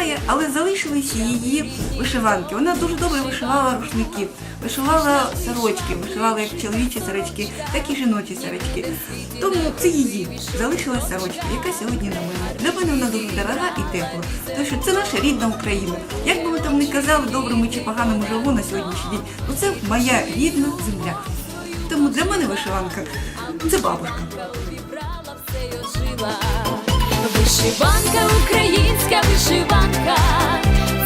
немає, але залишилися її вишиванки. Вона дуже добре вишивала рушники, вишивала сорочки, вишивала як чоловічі сорочки, так і жіночі сорочки. Тому це її залишилась сорочка, яка сьогодні на мене. Для мене вона дуже дорога і тепла. Тому що це наша рідна Україна. Як би ми там не казали, добре ми чи погано ми живемо на сьогоднішній день, ну це моя рідна земля. Тому для мене вишиванка це бабушка. Вишиванка, українська вишиванка,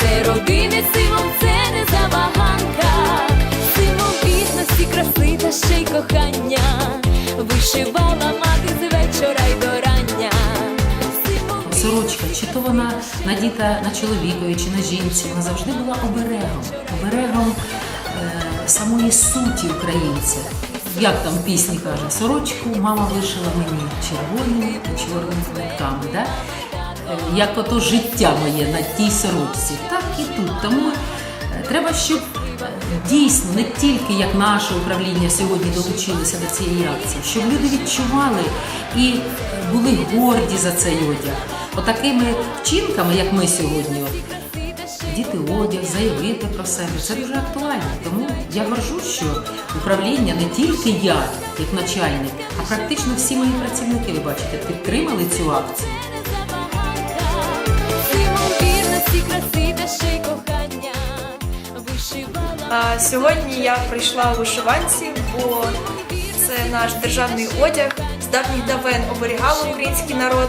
це родини символ, це не забаганка, символ гідності, краси та ще й кохання. Вишивала мати з вечора й до рання. Сорочка, чи то вона надіта на чоловікові, чи на жінці, вона завжди була оберегом, оберегом е, самої суті українця. Як там в пісні каже, сорочку мама вишила мені червоними та чорними нитками. Да? Е, Як ото життя моє на тій сорочці, так і тут. Тому е, треба, щоб е, дійсно не тільки як наше управління сьогодні долучилося до цієї акції, щоб люди відчували і були горді за цей одяг. Отакими вчинками, як ми сьогодні, діти одяг, заявити про себе, це дуже актуально. Тому я горжусь, що управління не тільки я, як начальник, а практично всі мої працівники, ви бачите, підтримали цю акцію. Сьогодні я прийшла у вишиванці, бо це наш державний одяг. З давніх давен оберігав український народ.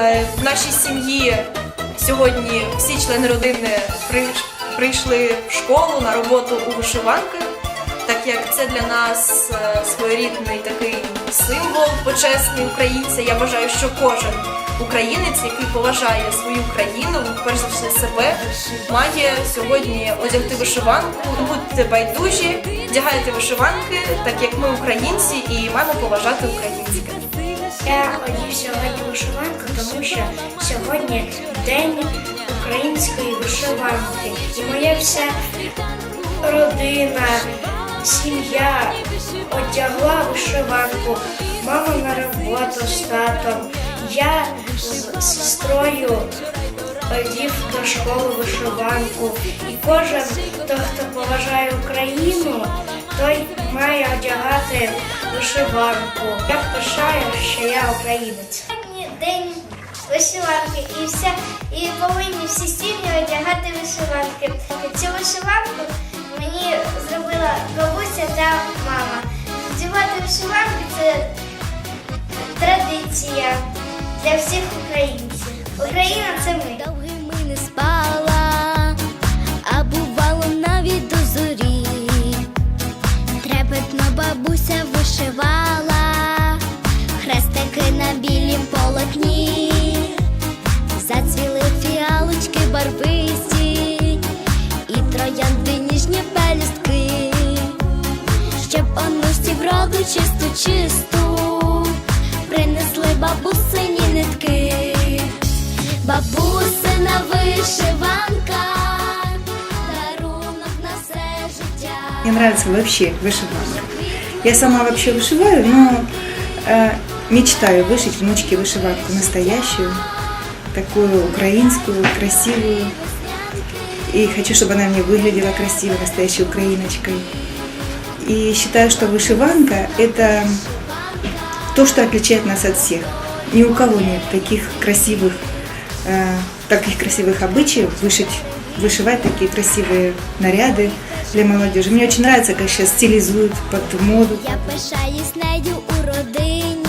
Е, В нашій сім'ї сьогодні всі члени родини при- прийшли в школу на роботу у вишиванках, так як це для нас е, своєрідний такий символ почесний українця. Я вважаю, що кожен українець, який поважає свою країну, перш за все себе, має сьогодні одягти вишиванку. Будьте байдужі, вдягайте вишиванки, так як ми українці і маємо поважати українське. Я одів сьогодні вишиванку, тому що сьогодні день української вишиванки. І моя вся родина, сім'я одягла вишиванку, мама на роботу з татом. Я з сестрою одів до школи вишиванку. І кожен, хто, хто поважає Україну, той має одягати вишиванку. Я пишаю, що я українець. День вишиванки і все, і повинні всі сім'ї одягати вишиванки. Цю вишиванку мені зробила бабуся та мама. Вдівати вишиванки це традиція для всіх українців. Україна це ми. довгими не спала, а бувало навіть до бабуся вишивала, хрестики на білім полотні, барвисті, і троянди ніжні пелюстки, щоб онусі вроду чисту чисту, принесли бабусині нитки. Бабусина вишиванка, дарунок на все життя. Мне нравится вообще вышиванка. Я сама вообще вышиваю, но э, мечтаю вышить внучке вышиванку настоящую, Такую украинскую, красивую. И хочу, чтобы она мне выглядела красиво, настоящей украиночкой. И считаю, что вышиванка – это то, что отличает нас от всех. Ни у кого нет таких красивых, э, таких красивых обычаев вышить, вышивать такие красивые наряды для молодежи. Мне очень нравится, как сейчас стилизуют под моду. Я пишаюсь нею у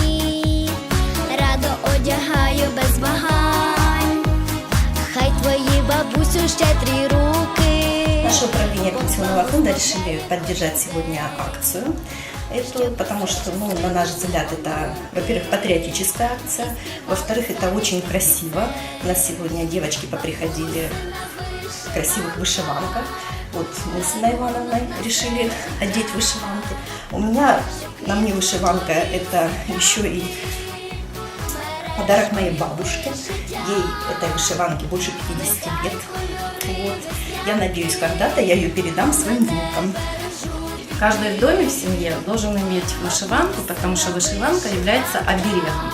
Наше управление пенсионного фонда решили поддержать сегодня акцию. Эту, потому что, ну, на наш взгляд, это, во-первых, патриотическая акция, во-вторых, это очень красиво. У нас сегодня девочки поприходили в красивых вышиванках. Вот мы с Инной Ивановной решили одеть вышиванки. У меня, на мне вышиванка, это еще и подарок моей бабушке. Ей этой вышиванке больше 50 лет. Вот. Я надеюсь, когда-то я ее передам своим внукам. Каждый в доме в семье должен иметь вышиванку, потому что вышиванка является оберегом.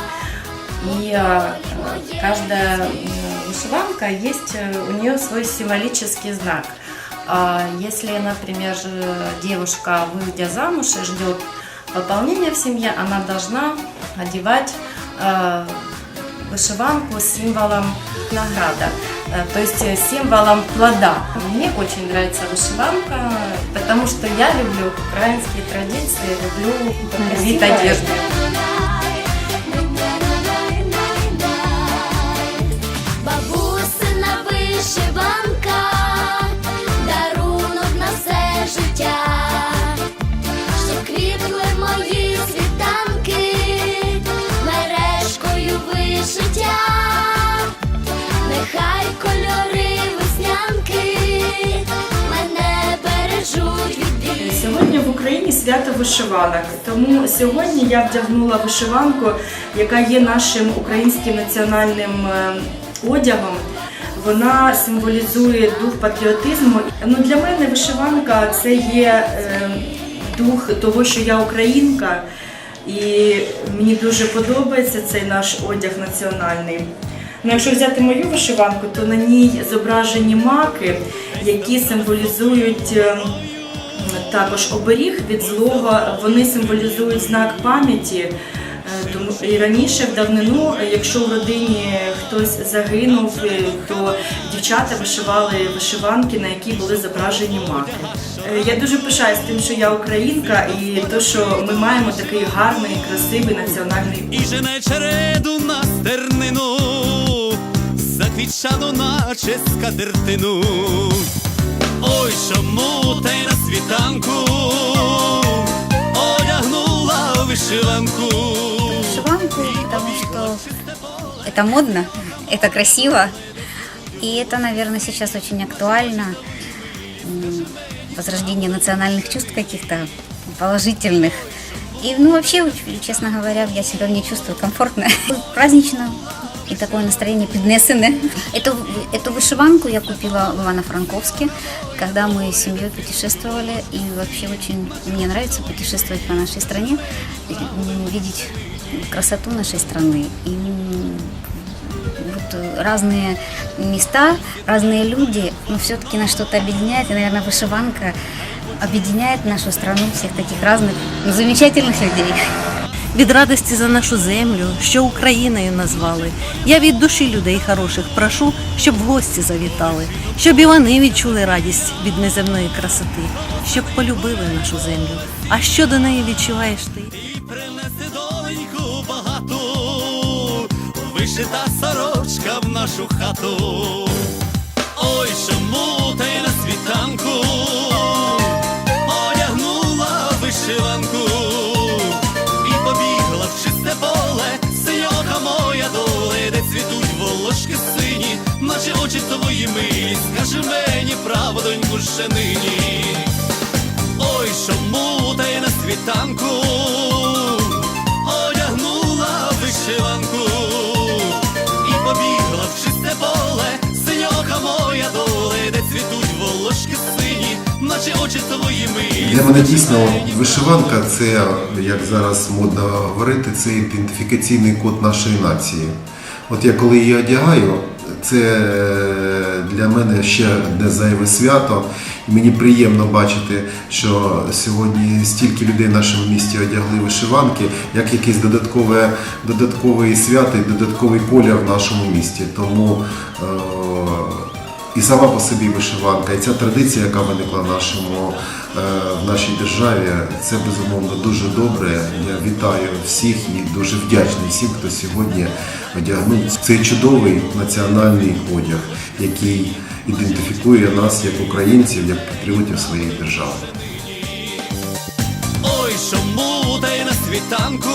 И э, каждая м, вышиванка есть э, у нее свой символический знак. А Если, например, девушка, выйдя замуж и ждет пополнения в семье, она должна одевать э, вышиванку с символом награда, э, то есть э, символом плода. Мне очень нравится вышиванка, потому что я люблю украинские традиции, люблю вид одежды. Свято вишиванок. Тому сьогодні я вдягнула вишиванку, яка є нашим українським національним е, одягом. Вона символізує дух патріотизму. Ну, для мене вишиванка це є е, дух того, що я українка, і мені дуже подобається цей наш одяг національний. Ну, якщо взяти мою вишиванку, то на ній зображені маки, які символізують. Також оберіг від злого, вони символізують знак пам'яті. Е, Тому і раніше в давнину, якщо в родині хтось загинув, е, то дівчата вишивали вишиванки, на які були зображені маки. Е, Я дуже пишаюсь тим, що я українка, і то, що ми маємо такий гарний, красивий національний і жене череду на стернину, заквітчану наче скатертину. ой, чому та й на світанку одягнула вишиванку. Вишиванку, тому що це модно, це красиво, і це, наверное, сейчас очень актуально. Возрождение национальных чувств каких-то положительных. И, ну, вообще, честно говоря, я себя не чувствую комфортно. Празднично, и такое настроение поднесены. Эту, эту вышиванку я купила в Ивано-Франковске, когда мы с семьей путешествовали. И вообще очень мне нравится путешествовать по нашей стране, видеть красоту нашей страны. И вот разные места, разные люди, но все-таки нас что-то объединяет. И, наверное, вышиванка объединяет нашу страну, всех таких разных, ну, замечательных людей. Від радості за нашу землю, що Україною назвали. Я від душі людей хороших прошу, щоб в гості завітали, щоб і вони відчули радість від неземної красоти, щоб полюбили нашу землю. А що до неї відчуваєш ти? Принеси доньку багату, вишита сорочка в нашу хату. Ой, чому ти на світанку наче очі твої милі, скажи мені правду, доньку, ще нині. Ой, чому ти на світанку одягнула вишиванку і побігла в чисте поле, синьока моя доле, де цвітуть волошки сині, наче очі твої милі. Для мене дійсно вишиванка це, як зараз модно говорити, це ідентифікаційний код нашої нації. От я коли її одягаю, це е, для мене ще одне зайве свято. Мені приємно бачити, що сьогодні стільки людей в нашому місті одягли вишиванки, як якесь додаткове, додаткове свято і додатковий колір в нашому місті. Тому е, і сама по собі вишиванка, і ця традиція, яка виникла в, нашому, в нашій державі, це безумовно дуже добре. Я вітаю всіх і дуже вдячний всім, хто сьогодні одягнув цей чудовий національний одяг, який ідентифікує нас як українців, як патріотів своєї держави. Ой, що буде на світанку